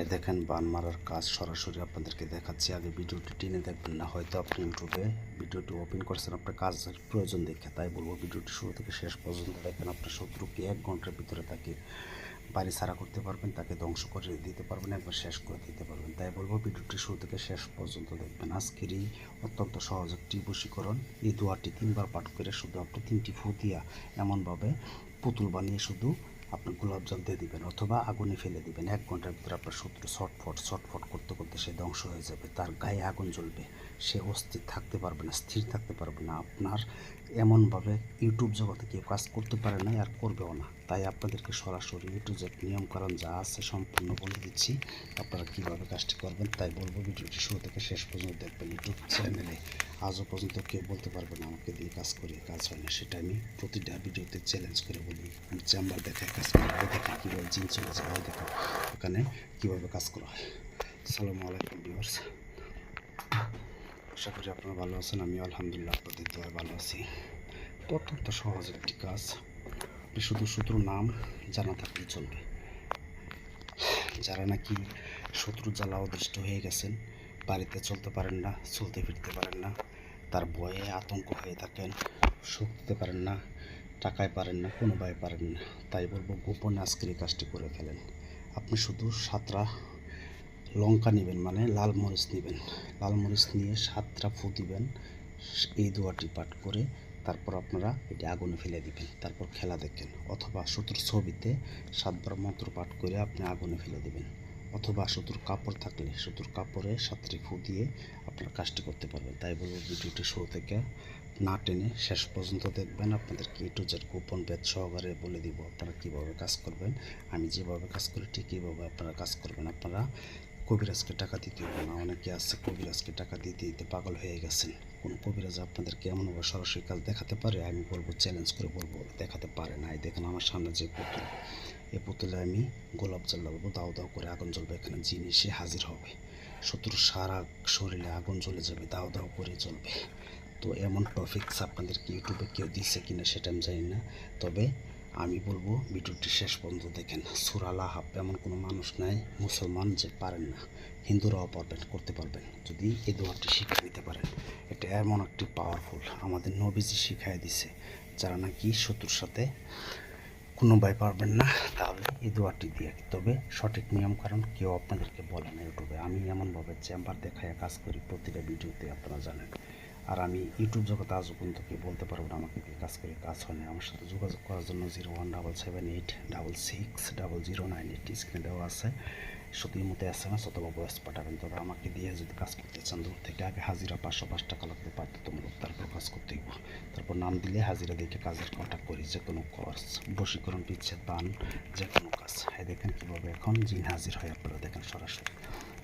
এ দেখেন, বান মারার কাজ সরাসরি আপনাদেরকে দেখাচ্ছি। আগে ভিডিওটি টেনে দেখবেন না, হয়তো আপনি ইউটিউবে ভিডিওটি ওপেন করছেন, আপনার কাজের প্রয়োজন দেখে। তাই বলব, ভিডিওটি শুরু থেকে শেষ পর্যন্ত দেখবেন আপনার শত্রুকে এক ঘণ্টার ভিতরে তাকে বাড়ি ছাড়া করতে পারবেন, তাকে ধ্বংস করে দিতে পারবেন, একবার শেষ করে দিতে পারবেন। তাই বলব, ভিডিওটি শুরু থেকে শেষ পর্যন্ত দেখবেন। আজকের এই অত্যন্ত সহজ একটি বশীকরণ, এই দোয়াটি তিনবার পাঠ করে শুধু আপনি তিনটি ফু দিয়া এমনভাবে পুতুল বানিয়ে শুধু আপনি গোলাপ জল দিয়ে দিবেন অথবা আগুনে ফেলে দিবেন। এক ঘণ্টার ভিতরে আপনার শত্রু ছটফট ছটফট করতে করতে সে ধ্বংস হয়ে যাবে। তার গায়ে আগুন জ্বলবে। সে অস্থির থাকতে পারবে না, স্থির থাকতে পারবে না। আপনার এমনভাবে ইউটিউব জগতে কেউ কাজ করতে পারে না আর করবেও না। তাই আপনাদেরকে সরাসরি ইউটিউবের নিয়মকানুন যা আছে সম্পূর্ণ বলে দিচ্ছি। আপনারা কীভাবে কাজটি করবেন তাই বলব। ভিডিওটি শুরু থেকে শেষ পর্যন্ত দেখবেন ইউটিউব চ্যানেলে। আজও পর্যন্ত কেউ বলতে পারবে না আমাকে দিয়ে কাজ করি কাজ হয় না। সেটা আমি প্রতিটা ভিডিওতে চ্যালেঞ্জ করে বলি। আমি চেম্বার দেখায় কাজ করি দেখে কীভাবে জিন চলে যায় দেখে ওখানে কীভাবে কাজ করা হয়। সালামু আলাইকুম ভিউয়ার্স আশা করি আপনারা ভালো আছেন আমি আলহামদুলিল্লাহ আপনাদের দোয়ায় ভালো আছি। অত্যন্ত সহজ একটি কাজ। শুধু শত্রুর নাম জানা থাকলে চলবে। যারা নাকি শত্রু জ্বালা অদৃষ্ট হয়ে গেছেন, বাড়িতে চলতে পারেন না, চলতে ফিরতে পারেন না তার ভয়ে আতঙ্ক হয়ে থাকেন। সুখ দিতে পারেন না, টাকায় পারেন না কোনো ভয়ে পারেন না। তাই বলব, গোপনে আজকের এই কাজটি করে ফেলেন। আপনি শুধু সাতটা লঙ্কা নেবেন মানে লাল মরিচ নেবেন। লাল মরিচ নিয়ে সাতটা ফু দিবেন, এই দোয়াটি পাঠ করে তারপর আপনারা এটি আগুনে ফেলে দিবেন, তারপর খেলা দেখেন। অথবা শত্রুর ছবিতে সাতবার মন্ত্র পাঠ করে আপনি আগুনে ফেলে দিবেন। অথবা শত্রুর কাপড় থাকলে শত্রুর কাপড়ে সাতটি ফু দিয়ে আপনার কাজটি করতে পারবেন। তাই বলব ভিডিওটি শুরু থেকে না টেনে শেষ পর্যন্ত দেখবেন। আপনাদেরকে এ টু জেড গোপন বেদ সহকারে বলে দিব আপনারা কীভাবে কাজ করবেন। আমি যেভাবে কাজ করি ঠিক এইভাবে আপনারা কাজ করবেন। আপনারা কবিরাজকে টাকা দিতে হবে না। অনেকে আছে কবিরাজকে টাকা দিতে দিতে পাগল হয়ে গেছেন। কোন কবিরাজ আপনাদেরকে এমনভাবে সরাসরি কাজ দেখাতে পারে? আমি বলব চ্যালেঞ্জ করে বলব, দেখাতে পারে না। এই দেখেন আমার সামনে যে পুতুল। এই পুতুলে আমি গোলাপ জল লাগাবো। দাও দাও করে আগুন জ্বলবে। এখানে জিনিসে হাজির হবে। শত্রুর সারা শরীরে আগুন জ্বলে যাবে, দাও দাও করে চলবে। তো এমন টপিকস আপনাদেরকে ইউটিউবে কেউ দিচ্ছে কিনা সেটা আমি জানি না। তবে আমি বলব, ভিডিওটি শেষ পর্যন্ত দেখেন। সুরালা হাব এমন কোনো মানুষ নাই, মুসলমান যে পারেন না। হিন্দুরাও পারবেন, করতে পারবেন। যদি এই দোয়াটি শিখে নিতে পারেন, এটা এমন একটি পাওয়ারফুল আমাদের নবীজি শিখাই দিছে। যারা নাকি শত্রুর সাথে কোনো ভয় পারবেন না তাহলে এই দোয়াটি দিয়ে তবে সঠিক নিয়ম কারণ কেউ আপনাদেরকে বলে না ইউটিউবে। আমি এমনভাবে চেম্বার দেখায় কাজ করি প্রতিটা ভিডিওতে, আপনারা জানেন। আর আমি ইউটিউব জগতে আজও পর্যন্ত কি বলতে পারব না আমাকে দিয়ে কাজ করে কাজ হয় না আমার সাথে যোগাযোগ করার জন্য zero one double seven eight double six double zero nine eight স্ক্রিনে দেওয়া আছে। এই মতো এস এম এস অথবা ভয়েস পাঠাবেন। তবে আমাকে দিয়ে যদি কাজ করতে চান, দূর থেকে আগে হাজিরা পাঁচশো পাঁচ টাকা লাগবে বাধ্যতামূলক তারপর কাজ করতে হইব। তারপর নাম দিলে হাজিরা দেখে কাজের কন্ট্যাক্ট করি, যে কোনো কাজ বশীকরণ, বিচ্ছেদ বান যে কোনো কাজ। হ্যাঁ দেখেন কীভাবে এখন জিন হাজির হয়, আপনারা দেখেন সরাসরি।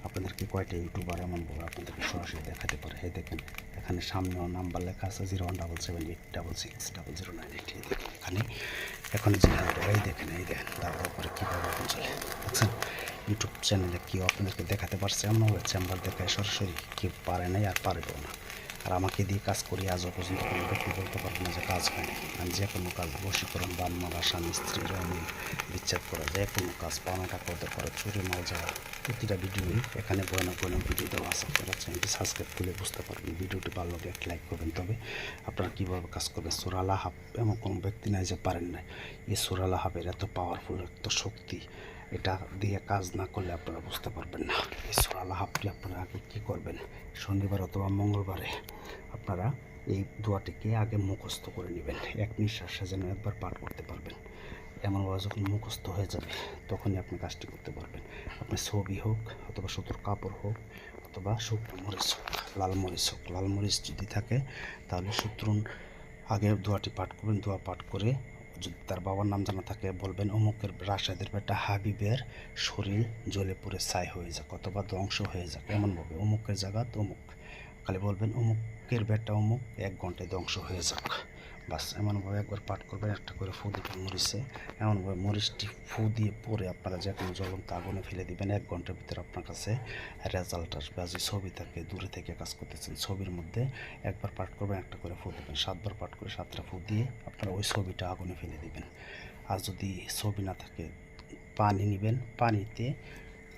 আপনাদেরকে কয়টা ইউটিউবার এমন বলে আপনাদেরকে সরাসরি দেখাতে পারে? এই দেখেন, এখানে সামনেও নাম্বার লেখা আছে zero one double seven eight double six double zero nine eight এই দেখেন, এখানে এখন যে হয়। এই দেখেন এই দেখেন, তারপর পরে কীভাবে চলে। দেখছেন ইউটিউব চ্যানেলে কেউ আপনাকে দেখাতে পারছে? এমন হয়েছে, আমরা দেখায় সরাসরি কেউ পারে নাই আর পারবেও না। আর আমাকে দিয়ে কাজ করি আজও পর্যন্ত কোনো ব্যক্তি বলতে পারব না যে কাজ হয়নি। আমি যে কোনো কাজ, বশীকরণ, বান মারা, স্বামী, স্ত্রী আমি বিচ্ছেদ করা, যে কোনো কাজ পাওনা টাকা করতে পারে চুরি, মাল যাওয়া, প্রতিটা ভিডিওই এখানে ভয়ানক ভয়ানক ভিডিও দেওয়া আছে সাবস্ক্রাইব করলে বুঝতে পারবেন। ভিডিওটি ভালো লাগলে একটা লাইক করবেন। তবে আপনারা কীভাবে কাজ করবেন? সুরালা হাব এমন কোনো ব্যক্তি নাই যে পারেন না এই সুরালা হাবের এত পাওয়ারফুল এত শক্তি, এটা দিয়ে কাজ না করলে আপনারা বুঝতে পারবেন না। এই সুরালা হাবটি আপনারা আগে কী করবেন? শনিবার অথবা মঙ্গলবারে আপনারা এই দোয়াটিকে আগে মুখস্থ করে নেবেন। এক নিঃশ্বাসে যেন একবার পাঠ করতে পারবেন। এমনভাবে যখন মুখস্থ হয়ে যাবে, তখনই আপনি কাজটি করতে পারবেন। আপনার ছবি হোক অথবা সুতোর কাপড় হোক অথবা শুকনো মরিচ হোক, লাল মরিচ হোক। লাল মরিচ যদি থাকে, তাহলে শত্রুন আগে দোয়াটি পাঠ করবেন। দোয়া পাঠ করে যদি তার বাবার নাম জানা থাকে, বলবেন, অমুকের রাশেদের বেটা হাবিবের শরীর জ্বলে পুড়ে ছাই হয়ে যাক, অথবা ধ্বংস হয়ে যাক। এমনভাবে অমুকের জায়গা অমুক। খালি বলবেন, অমুকের বেটা অমুক, এক ঘন্টায় ধ্বংস হয়ে যাক। বাস, এমনভাবে একবার পাঠ করবেন, একটা করে ফু দিবেন মরিচে, এমনভাবে মরিচটি ফু দিয়ে পরে আপনারা যে কোনো জ্বলন্ত আগুনে ফেলে দিবেন, এক ঘণ্টার ভিতরে আপনার কাছে রেজাল্ট আসবে। যে ছবি থাকে, দূরে থেকে কাজ করতেছেন, ছবির মধ্যে একবার পাঠ করবেন, একটা করে ফু দেবেন, সাতবার পাঠ করে সাতটা ফু দিয়ে আপনারা ওই ছবিটা আগুনে ফেলে দিবেন। আর যদি ছবি না থাকে, পানি নেবেন, পানিতে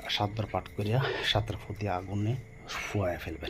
সাতবার পাঠ করিয়া সাতটা ফুট দিয়ে আগুনে ফুয়ায় ফেলবেন।